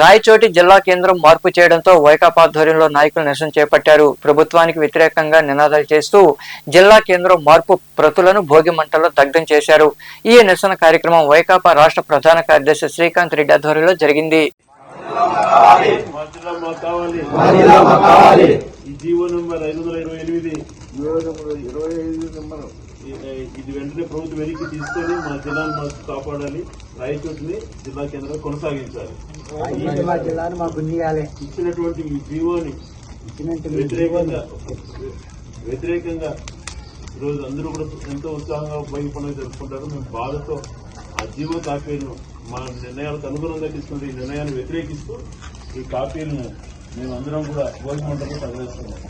రాయచోటి జిల్లా కేంద్రం మార్పు చేయడంతో వైకాపా ఆధ్వర్యంలో నాయకులు నిరసన చేపట్టారు. ప్రభుత్వానికి వ్యతిరేకంగా నినాదాలు చేస్తూ జిల్లా కేంద్రం మార్పు ప్రతులను భోగి మంటల్లో దగ్ధం చేశారు. ఈ నిరసన కార్యక్రమం వైకాపా రాష్ట్ర ప్రధాన కార్యదర్శి శ్రీకాంత్ రెడ్డి ఆధ్వర్యంలో జరిగింది మా జిల్లా మాకు కావాలి మా జిల్లా మాకు కావాలి ఈ జీవో నెంబర్ ఐదు వందల ఇరవై ఐదు నెంబర్. ఇది వెంటనే ప్రభుత్వం వెనక్కి తీసుకొని మా జిల్లాను మాకు కాపాడాలి. రాయచోటిని జిల్లా కేంద్రం కొనసాగించాలి. మా ఇచ్చినటువంటి ఈ జీవోని వ్యతిరేకంగా వ్యతిరేకంగా ఈరోజు అందరూ కూడా ఎంతో ఉత్సాహంగా బైక్ పండుగ జరుపుకుంటారు. మేము బాధతో ఆ జీవో కాపీలను మా నిర్ణయాలకు అనుగుణంగా తీసుకున్న ఈ నిర్ణయాన్ని వ్యతిరేకిస్తూ ఈ కాపీలను మేము అందరం కూడా భోగి మంటలు తగలేస్తున్నాం